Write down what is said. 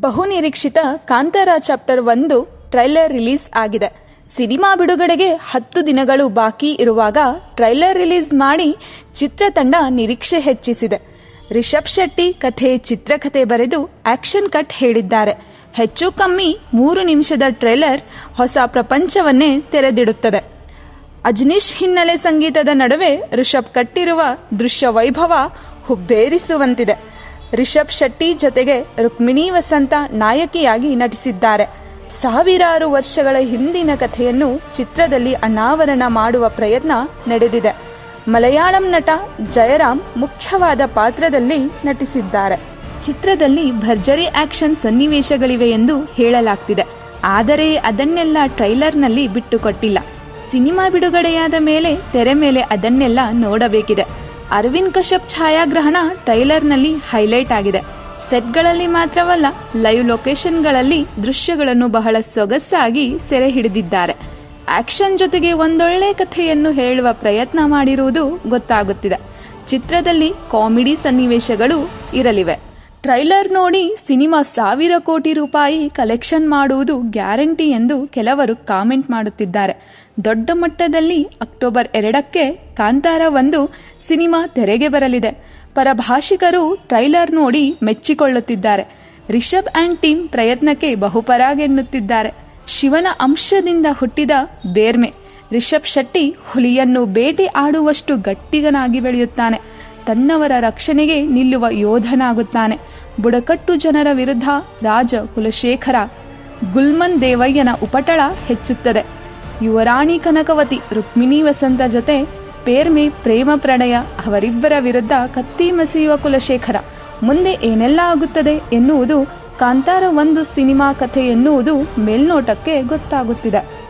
ಬಹುನಿರೀಕ್ಷಿತ ಕಾಂತಾರ ಚಾಪ್ಟರ್ ಒಂದು trailer release ಆಗಿದೆ. ಸಿನಿಮಾ ಬಿಡುಗಡೆಗೆ ಹತ್ತು ದಿನಗಳು ಬಾಕಿ ಇರುವಾಗ ಟ್ರೈಲರ್ ರಿಲೀಸ್ ಮಾಡಿ ಚಿತ್ರತಂಡ ನಿರೀಕ್ಷೆ ಹೆಚ್ಚಿಸಿದೆ. ರಿಷಬ್ ಶೆಟ್ಟಿ ಕಥೆ ಚಿತ್ರಕಥೆ ಬರೆದು ಆಕ್ಷನ್ ಕಟ್ ಹೇಳಿದ್ದಾರೆ. ಹೆಚ್ಚು ಕಮ್ಮಿ ಮೂರು ನಿಮಿಷದ ಟ್ರೈಲರ್ ಹೊಸ ಪ್ರಪಂಚವನ್ನೇ ತೆರೆದಿಡುತ್ತದೆ. ಅಜ್ನೀಶ್ ಹಿನ್ನೆಲೆ ಸಂಗೀತದ ನಡುವೆ ರಿಷಬ್ ಕಟ್ಟಿರುವ ದೃಶ್ಯ ವೈಭವ ಹುಬ್ಬೇರಿಸುವಂತಿದೆ. ರಿಷಬ್ ಶೆಟ್ಟಿ ಜೊತೆಗೆ ರುಕ್ಮಿಣಿ ವಸಂತ ನಾಯಕಿಯಾಗಿ ನಟಿಸಿದ್ದಾರೆ. ಸಾವಿರಾರು ವರ್ಷಗಳ ಹಿಂದಿನ ಕಥೆಯನ್ನು ಚಿತ್ರದಲ್ಲಿ ಅನಾವರಣ ಮಾಡುವ ಪ್ರಯತ್ನ ನಡೆದಿದೆ. ಮಲಯಾಳಂ ನಟ ಜಯರಾಮ್ ಮುಖ್ಯವಾದ ಪಾತ್ರದಲ್ಲಿ ನಟಿಸಿದ್ದಾರೆ. ಚಿತ್ರದಲ್ಲಿ ಭರ್ಜರಿ ಆಕ್ಷನ್ ಸನ್ನಿವೇಶಗಳಿವೆ ಎಂದು ಹೇಳಲಾಗ್ತಿದೆ. ಆದರೆ ಅದನ್ನೆಲ್ಲ ಟ್ರೈಲರ್ನಲ್ಲಿ ಬಿಟ್ಟುಕೊಟ್ಟಿಲ್ಲ. ಸಿನಿಮಾ ಬಿಡುಗಡೆಯಾದ ಮೇಲೆ ತೆರೆ ಮೇಲೆ ಅದನ್ನೆಲ್ಲ ನೋಡಬೇಕಿದೆ. ಅರವಿಂದ್ ಕಶ್ಯಪ್ ಛಾಯಾಗ್ರಹಣ ಟ್ರೈಲರ್ನಲ್ಲಿ ಹೈಲೈಟ್ ಆಗಿದೆ. ಸೆಟ್ಗಳಲ್ಲಿ ಮಾತ್ರವಲ್ಲ, ಲೈವ್ ಲೊಕೇಶನ್ಗಳಲ್ಲಿ ದೃಶ್ಯಗಳನ್ನು ಬಹಳ ಸೊಗಸಾಗಿ ಸೆರೆ ಹಿಡಿದಿದ್ದಾರೆ. ಆಕ್ಷನ್ ಜೊತೆಗೆ ಒಂದೊಳ್ಳೆ ಕಥೆಯನ್ನು ಹೇಳುವ ಪ್ರಯತ್ನ ಮಾಡಿರುವುದು ಗೊತ್ತಾಗುತ್ತಿದೆ. ಚಿತ್ರದಲ್ಲಿ ಕಾಮಿಡಿ ಸನ್ನಿವೇಶಗಳು ಇರಲಿವೆ. ಟ್ರೈಲರ್ ನೋಡಿ ಸಿನಿಮಾ ಸಾವಿರ ಕೋಟಿ ರೂಪಾಯಿ ಕಲೆಕ್ಷನ್ ಮಾಡುವುದು ಗ್ಯಾರಂಟಿ ಎಂದು ಕೆಲವರು ಕಾಮೆಂಟ್ ಮಾಡುತ್ತಿದ್ದಾರೆ. ದೊಡ್ಡ ಮಟ್ಟದಲ್ಲಿ ಅಕ್ಟೋಬರ್ ಎರಡಕ್ಕೆ ಕಾಂತಾರ ಒಂದು ಸಿನಿಮಾ ತೆರೆಗೆ ಬರಲಿದೆ. ಪರಭಾಷಿಕರು ಟ್ರೈಲರ್ ನೋಡಿ ಮೆಚ್ಚಿಕೊಳ್ಳುತ್ತಿದ್ದಾರೆ. ರಿಷಬ್ ಆ್ಯಂಡ್ ಟೀಮ್ ಪ್ರಯತ್ನಕ್ಕೆ ಬಹುಪರಾಗೆನ್ನುತ್ತಿದ್ದಾರೆ. ಶಿವನ ಅಂಶದಿಂದ ಹುಟ್ಟಿದ ಬೇರ್ಮೆ. ರಿಷಬ್ ಶೆಟ್ಟಿ ಹುಲಿಯನ್ನು ಬೇಟೆ ಆಡುವಷ್ಟು ಗಟ್ಟಿಗನಾಗಿ ಬೆಳೆಯುತ್ತಾನೆ. ತನ್ನವರ ರಕ್ಷಣೆಗೆ ನಿಲ್ಲುವ ಯೋಧನಾಗುತ್ತಾನೆ. ಬುಡಕಟ್ಟು ಜನರ ವಿರುದ್ಧ ರಾಜ ಕುಲಶೇಖರ, ಗುಲ್ಮನ್ ದೇವಯ್ಯನ ಉಪಟಳ ಹೆಚ್ಚುತ್ತದೆ. ಯುವರಾಣಿ ಕನಕವತಿ ರುಕ್ಮಿಣಿ ವಸಂತ ಜೊತೆ ಪೇರ್ಮೆ ಪ್ರೇಮ ಪ್ರಣಯ ಅವರಿಬ್ಬರ ವಿರುದ್ಧ ಕತ್ತಿ ಮಸಿಯುವ ಕುಲಶೇಖರ. ಮುಂದೆ ಏನೆಲ್ಲ ಆಗುತ್ತದೆ ಎನ್ನುವುದು ಕಾಂತಾರ ಒಂದು ಸಿನಿಮಾ ಕಥೆ ಎನ್ನುವುದು ಮೇಲ್ನೋಟಕ್ಕೆ ಗೊತ್ತಾಗುತ್ತಿದೆ.